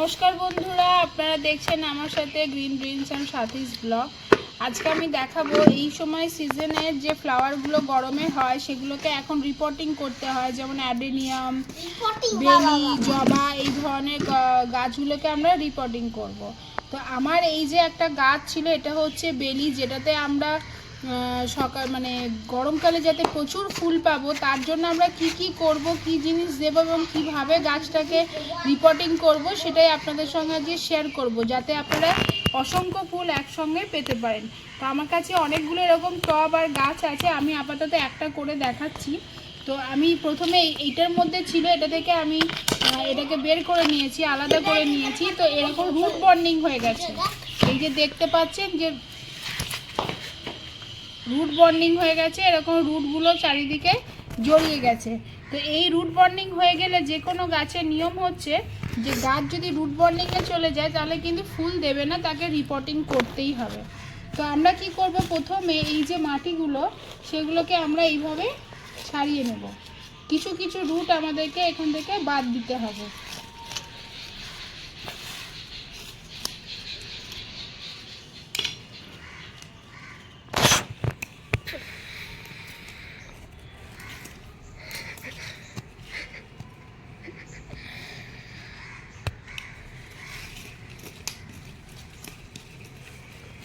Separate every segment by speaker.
Speaker 1: নমস্কার বন্ধুরা আপনারা দেখছেন আমার সাথে গ্রিন ড্রিমস অ্যান্ড সাথীস ব্লগ আজকে আমি দেখাবো এই সময় সিজনের যে ফ্লাওয়ারগুলো গরমে হয় সেগুলোকে এখন রিপোর্টিং করতে হয়। যেমন অ্যাডেনিয়াম বেলি জবা এই ধরনের গাছগুলোকে আমরা রিপোর্টিং করব। তো আমার এই যে একটা গাছ ছিল এটা হচ্ছে বেলি যেটাতে আমরা সকাল মানে গরমকালে যাতে প্রচুর ফুল পাবো, তার জন্য আমরা কি কি করব, কি জিনিস দেবো এবং কীভাবে গাছটাকে রিপোর্টিং করব, সেটাই আপনাদের সঙ্গে আজকে শেয়ার করব, যাতে আপনারা অসংখ্য ফুল একসঙ্গে পেতে পারেন। তো আমার কাছে অনেকগুলো এরকম টব আর গাছ আছে, আমি আপাতত একটা করে দেখাচ্ছি। তো আমি প্রথমে এই- এইটার মধ্যে ছিল, এটা থেকে আমি এটাকে বের করে নিয়েছি, আলাদা করে নিয়েছি, তো এরকম রুট বন্ডিং হয়ে গেছে। এই যে দেখতে পাচ্ছেন যে রুট বন্ডিং হয়ে গেছে, এরকম রুটগুলো চারিদিকে জড়িয়ে গেছে। তো এই রুট বন্ডিং হয়ে গেলে যে কোনো গাছের নিয়ম হচ্ছে যে গাছ যদি রুট বন্ডিংয়ে চলে যায়, তাহলে কিন্তু ফুল দেবে না, তাকে রিপোর্টিং করতেই হবে। তো আমরা কি করব প্রথমে এই যে মাটিগুলো, সেগুলোকে আমরা এইভাবে ছাড়িয়ে নেব। কিছু কিছু রুট আমাদেরকে এখান থেকে বাদ দিতে হবে।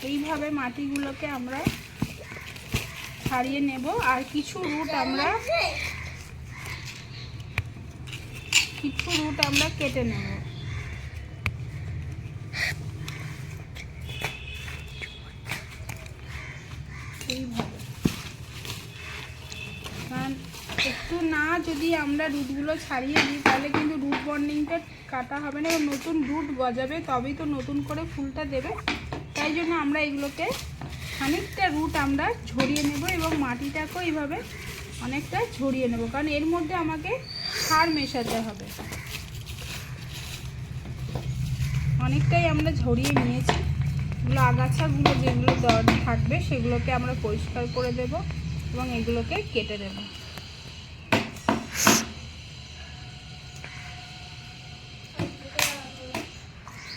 Speaker 1: এইভাবে মাটিগুলোকে আমরা ছাড়িয়ে নেব। আর কিছু রুট আমরা কিছু রুট আমরা কেটে নেব। এইভাবে। একটু না যদি আমরা রুটগুলো ছাড়িয়ে দিই, তাহলে কিন্তু রুট বন্ডিংটা কাটা হবে না। নতুন রুট গজাবে, তবেই তো নতুন করে ফুলটা দেবে। তাই জন্য আমরা এগুলোকে খানিকটা রুট আমরা ঝরিয়ে নেব এবং মাটিটাকেও এইভাবে অনেকটা ঝরিয়ে নেব। কারণ এর মধ্যে আমাকে সার মেশাতে হবে। অনেকটাই আমরা ঝরিয়ে নিয়েছি। এগুলো আগাছাগুলো যেগুলো থাকবে সেগুলোকে আমরা পরিষ্কার করে দেব এবং এগুলোকে কেটে দেব।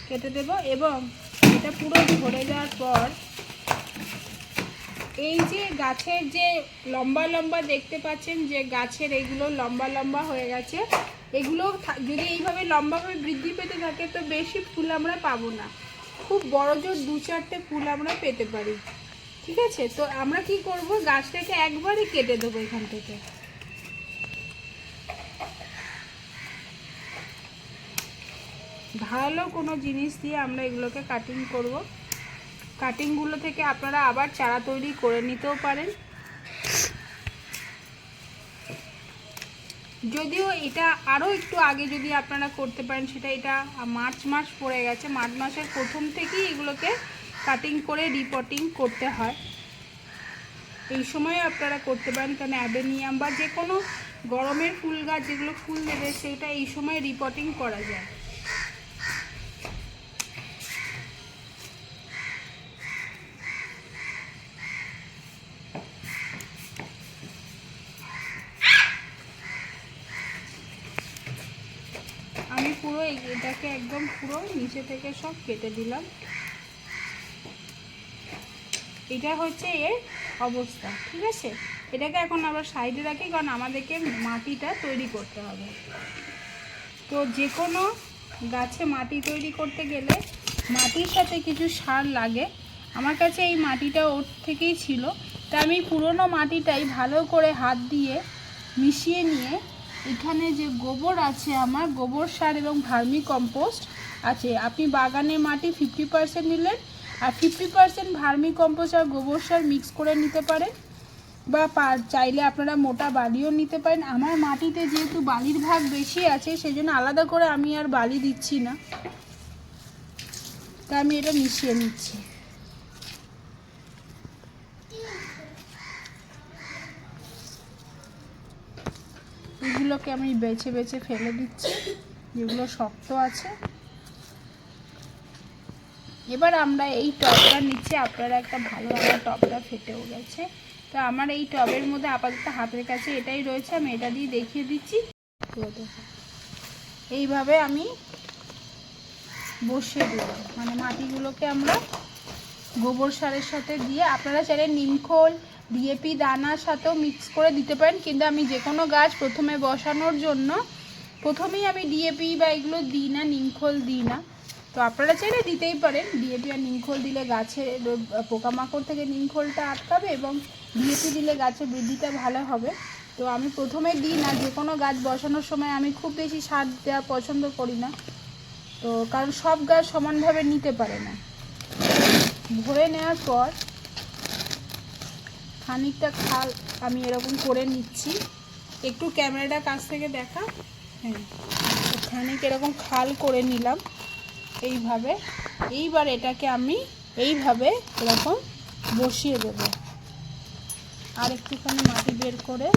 Speaker 1: কেটে দেব এবং এটা পুরো ভরে যাওয়ার পর এই যে গাছের যে লম্বা লম্বা দেখতে পাচ্ছেন যে গাছের এগুলো লম্বা লম্বা হয়ে গেছে, এগুলো যদি এইভাবে লম্বাভাবে বৃদ্ধি পেতে থাকে তো বেশি ফুল আমরা পাবো না। খুব বড় জোর দু চারটে ফুল আমরা পেতে পারি। ঠিক আছে? তো আমরা কি করব? গাছটাকে একবারই কেটে দেবো এখান থেকে। ভালো কোনো জিনিস দিয়ে আমরা এগুলোকে কাটিং করব। কাটিংগুলো থেকে আপনারা আবার চারা তৈরি করে নিতেও পারেন। যদিও এটা আরও একটু আগে যদি আপনারা করতে পারেন, সেটা এটা মার্চ মাস পড়ে গেছে। মার্চ মাসের প্রথম থেকেই এগুলোকে কাটিং করে রিপোর্টিং করতে হয়। এই সময় আপনারা করতে পারেন কারণ অ্যাডেনিয়াম বা যে কোনো গরমের ফুল গাছ যেগুলো ফুল দেবে, সেটা এই সময় রিপোর্টিং করা যায় আমি পুরো এটাকে একদম পুরো নিচে থেকে সব কেটে দিলাম। এটা হচ্ছে এর অবস্থা, ঠিক আছে? এটাকে এখন আমরা সাইডে রাখি, কারণ আমাদেরকে মাটিটা তৈরি করতে হবে। তো যে কোনো গাছে মাটি তৈরি করতে গেলে মাটির সাথে কিছু সার লাগে। আমার কাছে এই মাটিটা ওর থেকেই ছিল। তা আমি পুরনো মাটিটাই ভালো করে হাত দিয়ে মিশিয়ে নিয়ে এখানে যে গোবর আছে আমার, গোবর সার এবং ভার্মি কম্পোস্ট আছে। আপনি বাগানের মাটি ফিফটি পার্সেন্ট নিলেন, আর ফিফটি পার্সেন্ট ভার্মি কম্পোস্ট আর গোবর সার মিক্স করে নিতে পারেন, বা চাইলে আপনারা মোটা বালিও নিতে পারেন। আমার মাটিতে যেহেতু বালির ভাগ বেশি আছে সেই জন্য আলাদা করে আমি আর বালি দিচ্ছি না। তা আমি এটা মিশিয়ে নিচ্ছি। এগুলোকে আমি বেছে বেছে ফেলে দিচ্ছি। যেগুলো শক্ত আছে। এবার আমরা এই টবটা নিচে আপনারা একটা ভালো আমার টবটা ফেটেও গেছে তো আমার এই টবের মধ্যে আপাতত হাতের কাছে এটাই রয়েছে। আমি এটা দিয়ে দেখিয়ে দিচ্ছি। এইভাবে আমি বসিয়ে দেবো। মানে মাটিগুলোকে আমরা গোবর সারের সাথে দিয়ে আপনারা চাইলে নিমখোল ডিএপি দানার সাথেও মিক্স করে দিতে পারেন। কিন্তু আমি যে কোনো গাছ প্রথমে বসানোর জন্য প্রথমেই আমি ডিএপি বা এগুলো দিই না নিমখোল দিই না। তো আপনারা চাইলে দিতেই পারেন। ডিএপি আর নিমখোল দিলে গাছের পোকামাকড় থেকে নিমখোলটা আটকাবে এবং ডিএপি দিলে গাছের বৃদ্ধিটা ভালো হবে। তো আমি প্রথমে দিই না, যে কোনো গাছ বসানোর সময় আমি খুব বেশি সার দেওয়া পছন্দ করি না। তো কারণ সব গাছ সমানভাবে নিতে পারে না। ভরে নেওয়ার পর খানিকটা খাল আমি এরকম করে নিচ্ছি। একটু ক্যামেরাটা কাছ থেকে দেখা। হ্যাঁ খানিক এরকম খাল করে নিলাম এইভাবে। এইবার এটাকে আমি এইভাবে এরকম বসিয়ে দেব। আর একটুখানি মাটি বের করে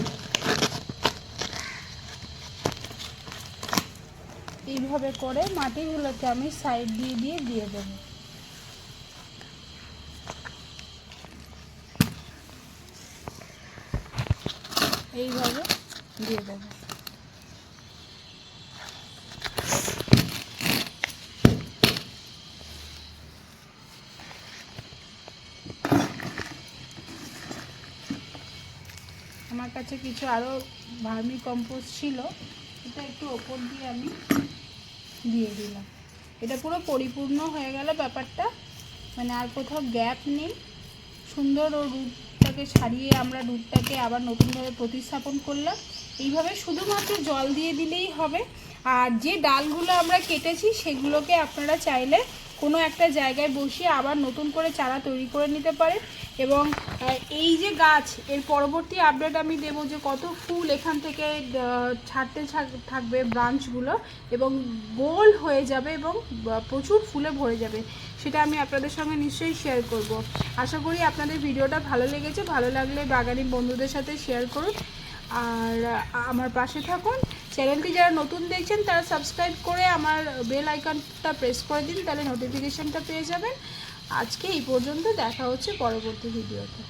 Speaker 1: এইভাবে করে মাটিগুলোকে আমি সাইড দিয়ে দিয়ে দিয়ে দেবো। এইভাবে দিয়ে দেবো। আমার কাছে কিছু আরও ভার্মি কম্পোস্ট ছিল, এটা একটু ওপর দিয়ে আমি দিয়ে দিলাম। এটা পুরো পরিপূর্ণ হয়ে গেল ব্যাপারটা। মানে আর কোথাও গ্যাপ নেই। সুন্দর ও রুটটাকে সারিয়ে আমরা দুধটাকে আবার নতুনভাবে প্রতিস্থাপন করলাম। এইভাবে শুধুমাত্র জল দিয়ে দিলেই হবে। আর যে ডালগুলো আমরা কেটেছি, সেগুলোকে আপনারা চাইলে কোনো একটা জায়গায় বসিয়ে আবার নতুন করে চারা তৈরি করে নিতে পারেন এবং এই যে গাছ, এর পরবর্তী আপডেট আমি দেবো যে কত ফুল এখান থেকে ছাড়তে থাক- থাকবে ব্রাঞ্চগুলো এবং গোল হয়ে যাবে এবং প্রচুর ফুলে ভরে যাবে। সেটা আমি আপনাদের সঙ্গে নিশ্চয়ই শেয়ার করব। আশা করি আপনাদের ভিডিওটা ভালো লেগেছে। ভালো লাগলে বাগানি বন্ধুদের সাথে শেয়ার করুন। আর আমার পাশে থাকুন। চ্যানেলটি যারা নতুন দেখছেন, তারা সাবস্ক্রাইব করে আমার বেল আইকনটা প্রেস করে দিন, তাহলে নোটিফিকেশানটা পেয়ে যাবেন। আজকে এই পর্যন্ত, দেখা হচ্ছে পরবর্তী ভিডিওতে